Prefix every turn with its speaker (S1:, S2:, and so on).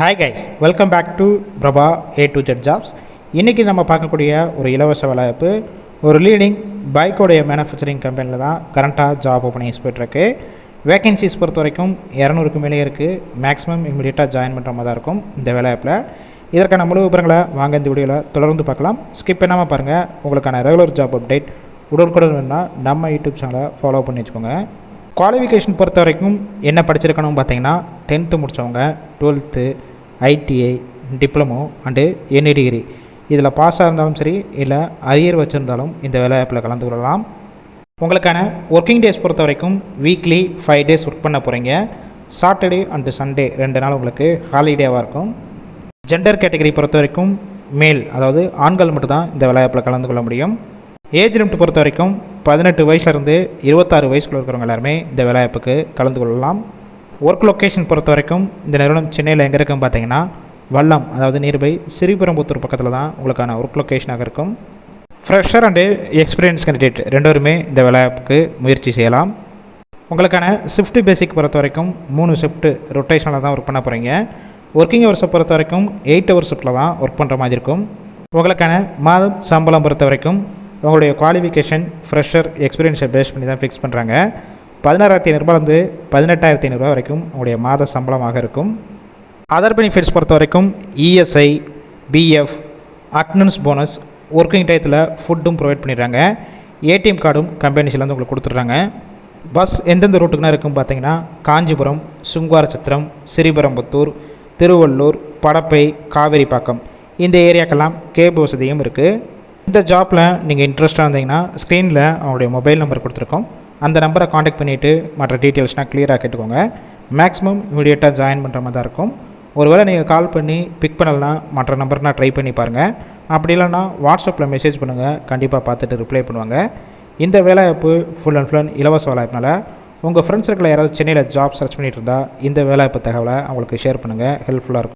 S1: Hi guys welcome back to Prabha A to Z jobs இன்றைக்கி நம்ம பார்க்கக்கூடிய ஒரு இலவச வேலைவாய்ப்பு ஒரு லீடிங் பைக்கோடைய மேனுஃபேக்சரிங் கம்பெனியில் தான் கரண்ட்டாக ஜாப் ஓப்பனிங்ஸ் போய்ட்டுருக்கு. வேகன்சிஸ் பொறுத்த வரைக்கும் இரநூறுக்கு மேலே இருக்குது மேக்ஸிமம் இமீடியட்டாக ஜாயின் பண்ணுற மாதிரி தான் இருக்கும் இந்த வேலைவாய்ப்பில் இதற்கான முழு விவரங்களை வாங்க இந்த வீடியோவில் தொடர்ந்து பார்க்கலாம். ஸ்கிப் பண்ணாமல் பாருங்கள் உங்களுக்கான ரெகுலர் ஜாப் அப்டேட் உடனுக்குடன் வேணும்னா நம்ம யூடியூப் சேனலை ஃபாலோ பண்ணி வச்சுக்கோங்க. குவாலிஃபிகேஷன் பொறுத்த வரைக்கும் என்ன படிச்சிருக்கணும் பார்த்தீங்கன்னா டென்த்து முடித்தவங்க twelfth ITI diploma and any degree இதில் பாஸாக இருந்தாலும் சரி இல்லை அரியர் வச்சுருந்தாலும் இந்த வேலைவாய்ப்பில் கலந்து கொள்ளலாம். உங்களுக்கான ஒர்க்கிங் டேஸ் பொறுத்த வரைக்கும் வீக்லி ஃபைவ் டேஸ் ஒர்க் பண்ண போகிறீங்க சாட்டர்டே அண்டு சண்டே ரெண்டு நாள் உங்களுக்கு ஹாலிடேவாக இருக்கும். ஜெண்டர் கேட்டகரி பொறுத்த வரைக்கும் மேல் அதாவது ஆண்கள் மட்டும்தான் இந்த வேலைவாய்ப்பில் கலந்து கொள்ள முடியும். ஏஜ் லிமிட் பொறுத்த வரைக்கும் பதினெட்டு வயசுலேருந்து இருபத்தாறு வயசுக்குள்ள இருக்கிறவங்க எல்லாருமே இந்த வேலைவாய்ப்புக்கு கலந்து கொள்ளலாம். ஒர்க் லொக்கேஷன் பொறுத்த வரைக்கும் இந்த நிறுவனம் சென்னையில் எங்கே இருக்குன்னு பார்த்தீங்கன்னா வல்லம் அதாவது நியர்பை ஸ்ரீபெரும்புத்தூர் பக்கத்தில் தான் உங்களுக்கான ஒர்க் லொக்கேஷனாக இருக்கும். ஃப்ரெஷர் அண்டு எக்ஸ்பீரியன்ஸ் கேண்டிடேட் ரெண்டோருமே இந்த வேலைக்கு முயற்சி செய்யலாம். உங்களுக்கான ஷிஃப்ட் பேசிக் பொறுத்த வரைக்கும் மூணு ஷிஃப்ட்டு ரொட்டேஷனில் தான் ஒர்க் பண்ண போகிறீங்க ஒர்க்கிங் ஹவர்ஸை பொறுத்த வரைக்கும் எயிட் ஹவர் ஷிஃப்ட்டில் தான் ஒர்க் பண்ணுற மாதிரி இருக்கும். உங்களுக்கான மாதம் சம்பளம் பொறுத்த வரைக்கும் உங்களுடைய குவாலிஃபிகேஷன் ஃப்ரெஷர் எக்ஸ்பீரியன்ஸை பேஸ் பண்ணி தான் ஃபிக்ஸ் பண்ணுறாங்க பதினாறாயிரத்தி ஐநூறுபாலேருந்து பதினெட்டாயிரத்தி ஐநூறுரூவா வரைக்கும் உங்களுடைய மாத சம்பளமாக இருக்கும். அதர் பெனிஃபிட்ஸ் பொறுத்த வரைக்கும் ESI PF attendance bonus working டயத்தில் ஃபுட்டும் ப்ரொவைட் பண்ணிடுறாங்க. ஏடிஎம் கார்டும் கம்பெனிஸ்லேருந்து உங்களுக்கு கொடுத்துட்றாங்க. பஸ் எந்தெந்த ரூட்டுக்குனா இருக்கும் பார்த்தீங்கன்னா காஞ்சிபுரம் சுங்குவாரச்சத்திரம் ஸ்ரீபெரும்புத்தூர் திருவள்ளூர் படப்பை காவேரிப்பாக்கம். இந்த ஏரியாக்கெல்லாம் கேப் வசதியும் இருக்குது இந்த ஜாப்பில் நீங்கள் இன்ட்ரெஸ்ட்டாக இருந்தீங்கன்னா ஸ்க்ரீனில் அவங்களுடைய மொபைல் நம்பர் கொடுத்துருக்கோம். அந்த நம்பரை காண்டாக்ட் பண்ணிவிட்டு மற்ற டீட்டெயில்ஸ்னால் க்ளியராக கேட்டுக்கோங்க. மேக்ஸிமம் இமீடியட்டாக ஜாயின் பண்ணுற மாதிரி தான் இருக்கும். ஒருவேளை நீங்கள் கால் பண்ணி பிக் பண்ணலைன்னா மற்ற நம்பர்னால் ட்ரை பண்ணி பாருங்கள் அப்படி இல்லைன்னா வாட்ஸ்அப்பில் மெசேஜ் பண்ணுங்கள் கண்டிப்பாக பார்த்துட்டு ரிப்ளை பண்ணுவாங்க. இந்த வேலைவாய்ப்பு ஃபுல் அண்ட் ஃபுல் அண்ட் இலவச வேலைவாய்ப்புனால உங்கள் ஃப்ரெண்ட்ஸ் சர்க்கிளில் யாராவது சென்னையில் ஜாப் சர்ச் பண்ணிகிட்டு இருந்தால் இந்த வேலைவாய்ப்பு தகவலை அவங்களுக்கு ஷேர் பண்ணுங்கள் ஹெல்ப்ஃபுல்லாக இருக்கும்.